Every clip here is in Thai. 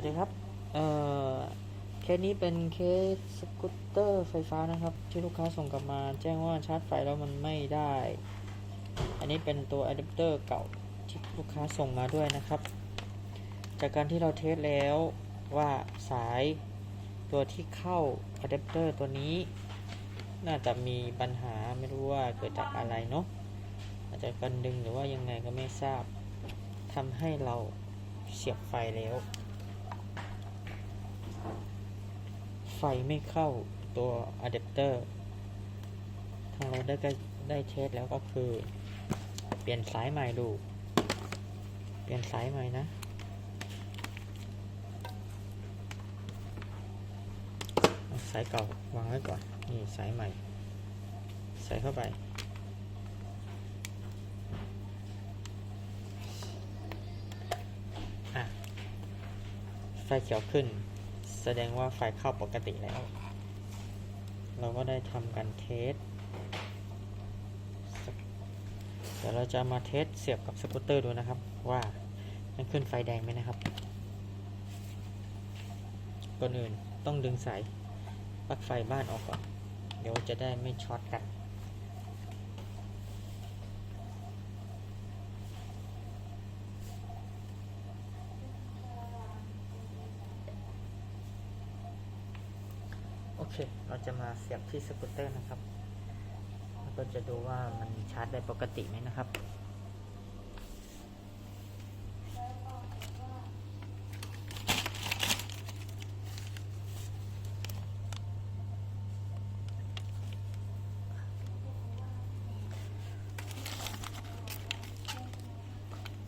วัสดีครับเอ่อเคสนี้เป็นเคสสกูตเตอร์ไฟฟ้านะครับ ที่ลูกค้าส่งกลับมา แจ้งว่าชาร์จไฟแล้วมันไม่ได้ อันนี้เป็นตัวอะแดปเตอร์เก่าที่ลูกค้าส่งมาด้วยนะครับ จากการที่เราเทสแล้วว่าสายตัวที่เข้าอะแดปเตอร์ตัวนี้ น่าจะมีปัญหาไม่รู้ว่าเกิดจากอะไรเนาะอาจจะกันดึงหรือว่ายังไงก็ไม่ทราบทำให้เราเสียบไฟแล้ว ไฟไม่เข้าตัวอะแดปเตอร์ทางเราได้ก็ได้เทสแล้วก็คือ เปลี่ยนสายใหม่ดู เปลี่ยนสายใหม่นะ สายเก่าวางไว้ก่อน นี่สายใหม่ ใส่เข้าไปอะไฟเขียวขึ้น สดงว่าไฟเข้าปกติแล้ว เราก็ได้ทำการเทสเดี๋ยวเราจะมาเทสเสียบกับสกูตเตอร์ดูนะครับ ว่ามันขึ้นไฟแดงไหมนะครับ ก่อนอื่นต้องดึงสายปลั๊กไฟบ้านออกก่อน เดี๋ยวจะได้ไม่ช็อตกัน เค เราจะมาเสียบที่สกูตเตอร์นะครับแล้วก็จะดูว่ามันชาร์จได้ปกติไหมนะครับ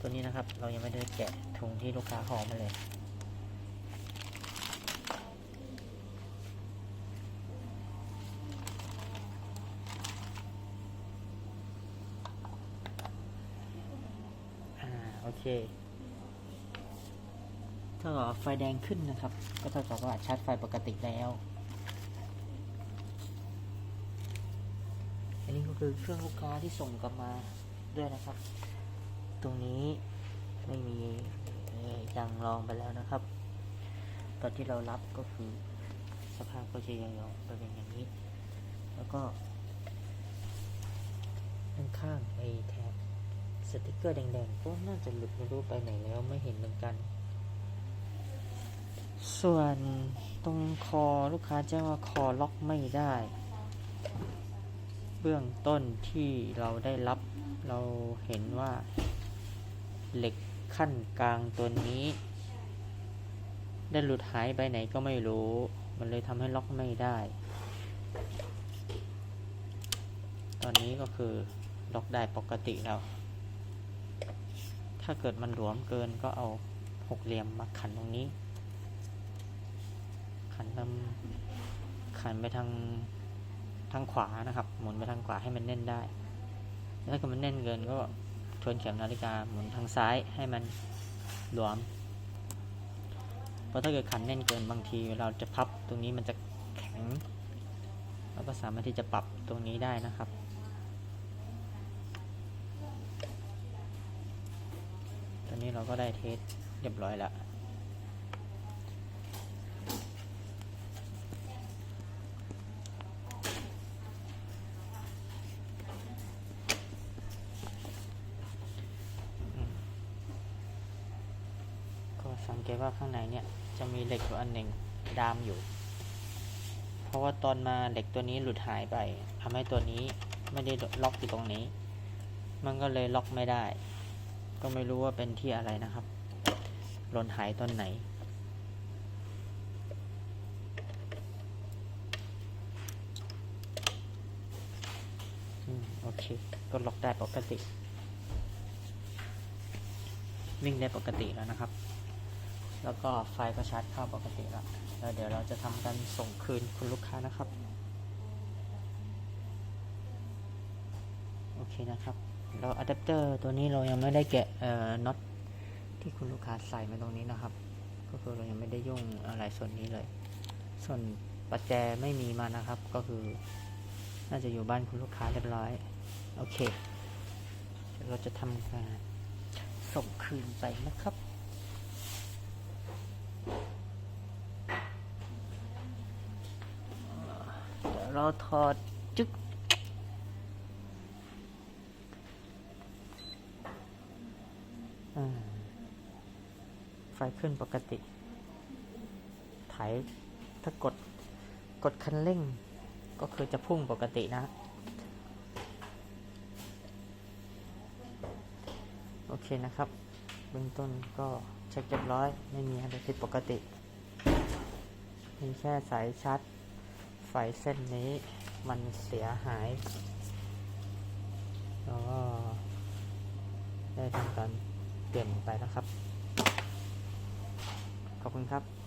ตัวนี้นะครับเรายังไม่ได้แกะถุงที่ลูกค้าขอมาเลย อ่า โอ เคถ้าเกิดไฟแดงขึ้นนะครับ ก็เท่ากับว่าชาร์จไฟปกติแล้ว อันนี้ก็คือเครื่องลูกค้าที่ส่งกลับมาด้วยนะครับ ตรงนี้ไม่มีเอ่อยังลองไปแล้วนะครับ ตอนที่เรารับก็คือสภาพก็จะยังยองๆไปเป็นอย่างนี้ แล้วก็ข้างๆไอแถบ สติกเกอร์แดงๆก็น่าจะหลุดไม่รู้ไปไหนแล้วไม่เห็นเหมือนกัน ส่วนตรงคอลูกค้าแจ้งว่าคอล็อกไม่ได้ เบื้องต้นที่เราได้รับเราเห็นว่าเหล็กขั้นกลางตัวนี้ ได้หลุดหายไปไหนก็ไม่รู้ มันเลยทำให้ล็อกไม่ได้ ตอนนี้ก็คือล็อกได้ปกติแล้ว ถ้าเกิดมันหลวมเกินก็เอาหกเหลี่ยมมาขันตรงนี้ ขันทำขันไปทางทางขวานะครับ หมุนไปทางขวาให้มันแน่นได้ ถ้าเกิดมันแน่นเกินก็ทวนเข็มนาฬิกาหมุนทางซ้ายให้มันหลวม เพราะถ้าเกิดขันแน่นเกินบางทีเราจะพับตรงนี้มันจะแข็งเราก็สามารถที่จะปรับตรงนี้ได้นะครับ อนนี้เราก็ได้เทสเรียบร้อยแล้วก็สังเกตว่าข้างในเนี่ยจะมีเหล็กอยู่อันหนึ่งดามอยู่ เพราะว่าตอนมาเหล็กตัวนี้หลุดหายไปทำให้ตัวนี้ไม่ได้ล็อกอยู่ตรงนี้ มันก็เลยล็อกไม่ได้ ก็ไม่รู้ว่าเป็นที่อะไรนะครับหล่นหายตอนไหนอืมโอเค ก็ล็อกได้ปกติ วิ่งได้ปกติแล้วนะครับ แล้วก็ไฟก็ชาร์จเข้าปกติแล้ว แล้วเดี๋ยวเราจะทำการส่งคืนคุณลูกค้านะครับ โอเคนะครับ แล้วอะแดปเตอร์ตัวนี้เรายังไม่ได้แกะน็อตที่คุณลูกค้าใส่มาตรงนี้นะครับ ก็คือเรายังไม่ได้ยุ่งอะไรส่วนนี้เลย ส่วนปัจแจไม่มีมานะครับ ก็คือ น่าจะอยู่บ้านคุณลูกค้าเรียบร้อย โอเค เราจะทำการส่งคืนไปนะครับเราถอด ไฟขึ้นปกติ ไถถ้ากด กดคันเร่ง ก็คือจะพุ่งปกตินะ โอเคนะครับ เบื้องต้นก็เช็คเรียบร้อย ไม่มีอะไรผิดปกติ มีแค่สายชาร์จไฟเส้นนี้มันเสียหายแล้วก็ได้ทำการ เปลี่ยนไปนะครับ ขอบคุณครับ